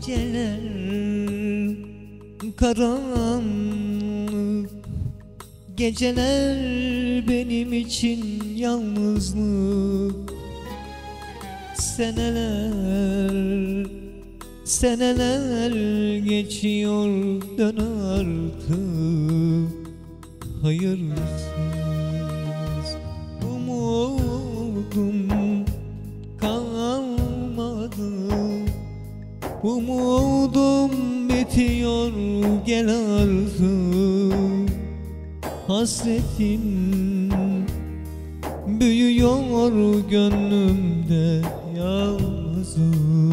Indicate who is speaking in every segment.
Speaker 1: geceler karanlık Geceler benim için yalnızlık. Seneler, seneler geçiyor dön artık Hayırsız gel artık Hasretin büyüyor gönlümde Yalnızım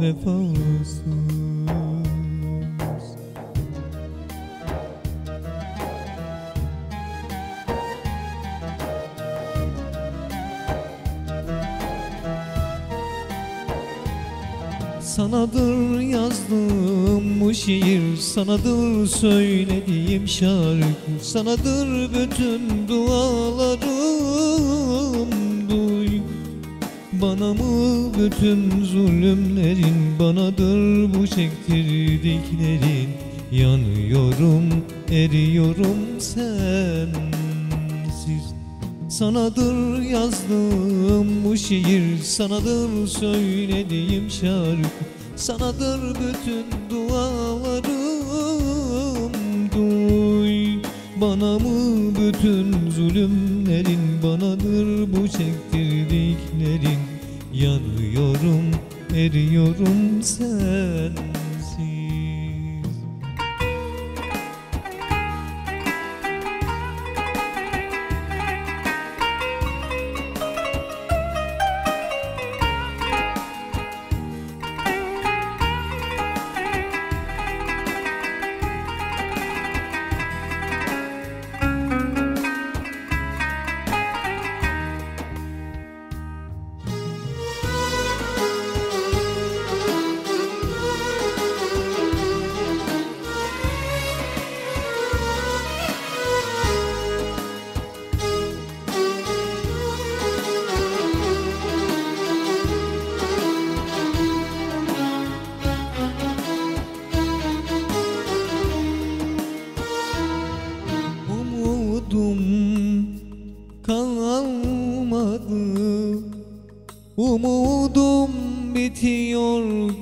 Speaker 1: vefasız Sanadır yazdığım bu şiir Sanadır söylediğim şarkı. Sanadır bütün dualarım Duy. Bana mı bütün zulümlerin Banadır bu çektirdiklerin? Yanıyorum, eriyorum sensiz Sanadır yazdığım bu şiir Sanadır söylediğim şarkı. Sanadır bütün dualarım Duy. Bana mı bütün zulümlerin Banadır bu çektirdiklerin? Yanıyorum, eriyorum sensiz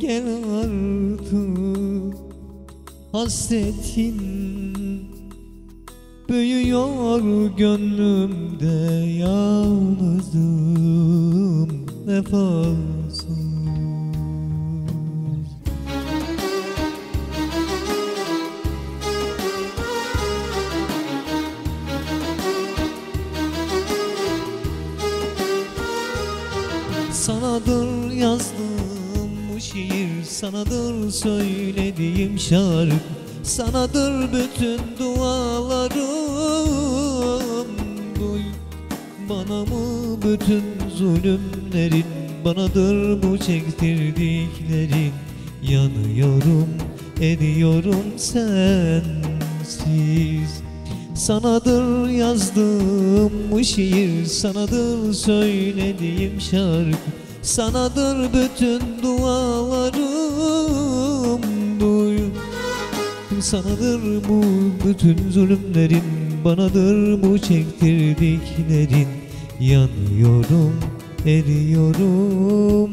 Speaker 1: gel artık. Hasretin büyüyor gönlümde Yalnızım vefasız. Sanadır yazdığım bu şiir Sanadır söylediğim şarkı. Sanadır bütün dualarım. Duy bana mı bütün zulümlerin? Banadır bu çektirdiklerin. Yanıyorum, ediyorum sensiz. Sanadır yazdığım bu şiir Sanadır söylediğim şarkı Sanadır bütün dualarım Duy. Sanadır bu bütün zulümlerin Banadır bu çektirdiklerin. Yanıyorum, eriyorum.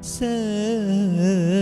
Speaker 1: Sen